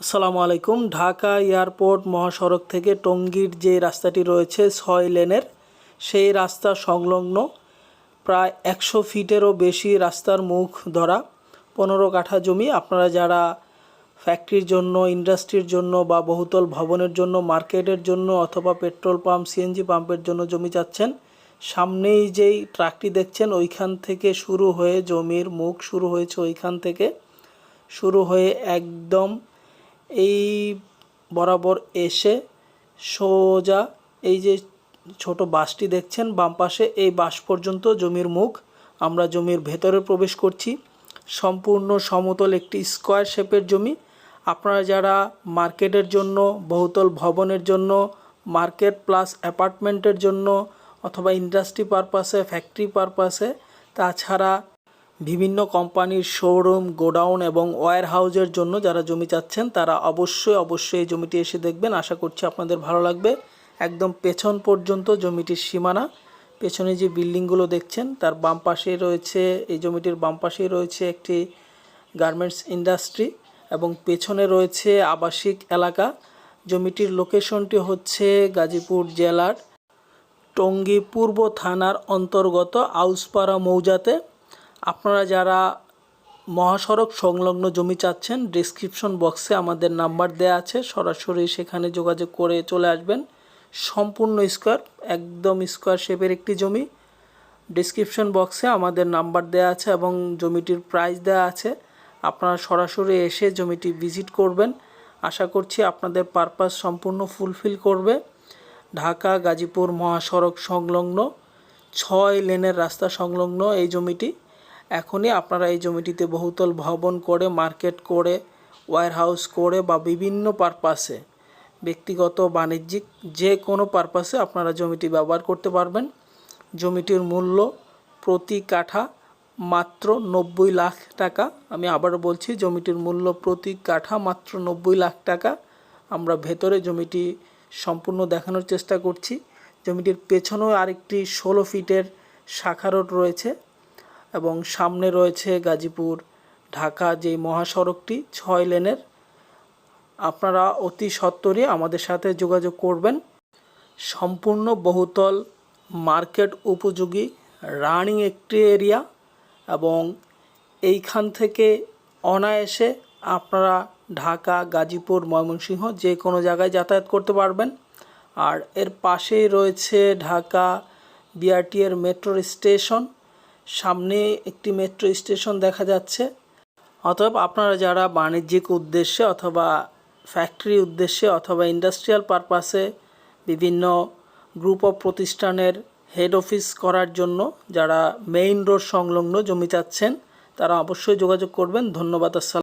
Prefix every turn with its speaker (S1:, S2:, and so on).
S1: আসসালামু আলাইকুম। ঢাকা এয়ারপোর্ট মহাসড়ক থেকে টঙ্গীর যে রাস্তাটি রয়েছে ছয় লেনের, সেই রাস্তা সংলগ্ন প্রায় একশো ফিটেরও বেশি রাস্তার মুখ ধরা, পনেরো কাঠা জমি। আপনারা যারা ফ্যাক্টরির জন্য, ইন্ডাস্ট্রির জন্য বা বহুতল ভবনের জন্য, মার্কেটের জন্য অথবা পেট্রোল পাম্প সিএনজি পাম্পের জন্য জমি চাচ্ছেন, সামনেই যেই ট্রাকটি দেখছেন, ওইখান থেকে শুরু হয়ে জমির মুখ শুরু হয়েছে, ওইখান থেকে শুরু হয়ে একদম এই বরাবর এসে সোজা এই যে ছোট বাসটি দেখছেন, বাম পাশে এই বাস পর্যন্ত জমির মুখ। আমরা জমির ভেতরে প্রবেশ করছি। সম্পূর্ণ সমতল একটি স্কোয়ার শেপের জমি। আপনারা যারা মার্কেটের জন্য, বহুতল ভবনের জন্য, মার্কেট প্লাস অ্যাপার্টমেন্টের জন্য অথবা ইন্ডাস্ট্রি পারপাসে, ফ্যাক্টরি পারপাসে, তাছাড়া বিভিন্ন কোম্পানির শোরুম, গোডাউন এবং ওয়্যার হাউজের জন্য যারা জমি চাচ্ছেন, তারা অবশ্যই অবশ্যই এই জমিটি এসে দেখবেন। আশা করছি আপনাদের ভালো লাগবে। একদম পেছন পর্যন্ত জমিটির সীমানা। পেছনে যে বিল্ডিংগুলো দেখছেন, তার বাম পাশেই রয়েছে, এই জমিটির বাম পাশেই রয়েছে একটি গার্মেন্টস ইন্ডাস্ট্রি এবং পেছনে রয়েছে আবাসিক এলাকা। জমিটির লোকেশনটি হচ্ছে গাজীপুর জেলার টঙ্গী পূর্ব থানার অন্তর্গত আউসপাড়া মৌজাতে। আপনারা যারা মহাসড়ক সংলগ্ন জমি চাচ্ছেন ডিসক্রিপশন বক্সে আমাদের নাম্বার দেওয়া আছে। সরাসরি সেখানে যোগাযোগ করে চলে আসবেন। সম্পূর্ণ স্কোয়ার একদম স্কোয়ার শেপের একটি জমি। ডিসক্রিপশন বক্সে আমাদের নাম্বার দেওয়া আছে এবং জমিটির প্রাইস দেওয়া আছে। আপনারা সরাসরি এসে জমিটি ভিজিট করবেন। আশা করছি আপনাদের পারপাস সম্পূর্ণ ফুলফিল করবে। ঢাকা, গাজীপুর মহাসড়ক সংলগ্ন, ছয় লেনের রাস্তা সংলগ্ন এই জমিটি। এখনই আপনারা এই জমিটিতে বহুতল ভবন করে, মার্কেট করে ওয়্যার হাউস করে বা বিভিন্ন পারপাসে, ব্যক্তিগত বাণিজ্যিক যে কোনো পারপাসে আপনারা জমিটি ব্যবহার করতে পারবেন। জমিটির মূল্য প্রতি কাঠা মাত্র নব্বই লাখ টাকা। আমি আবার বলছি, জমিটির মূল্য প্রতি কাঠা মাত্র নব্বই লাখ টাকা। আমরা ভেতরে জমিটি সম্পূর্ণ দেখানোর চেষ্টা করছি। জমিটির পেছনেও আরেকটি ষোলো ফিটের শাখা রোড রয়েছে। এবং সামনে রয়েছে গাজীপুর, ঢাকা যেই মহাসড়কটি, ছয় লেনের। আপনারা অতি সত্বরই আমাদের সাথে যোগাযোগ করবেন। সম্পূর্ণ বহুতল মার্কেট উপযোগী, রানিং একটি এরিয়া এবং এইখান থেকে অনায়াসে আপনারা ঢাকা, গাজীপুর, ময়মনসিংহ যে কোনো জায়গায় যাতায়াত করতে পারবেন। আর এর পাশেই রয়েছে ঢাকা বিআরটি এর মেট্রো স্টেশন। সামনে একটি মেট্রো স্টেশন দেখা যাচ্ছে। অতএব আপনারা যারা বাণিজ্যিক উদ্দেশ্যে অথবা ফ্যাক্টরি উদ্দেশ্যে অথবা ইন্ডাস্ট্রিয়াল পারপাসে বিভিন্ন গ্রুপ অফ প্রতিষ্ঠানের হেড অফিস করার জন্য যারা মেইন রোড সংলগ্ন জমি চাচ্ছেন, তারা অবশ্যই যোগাযোগ করবেন। ধন্যবাদ, আসসালাম।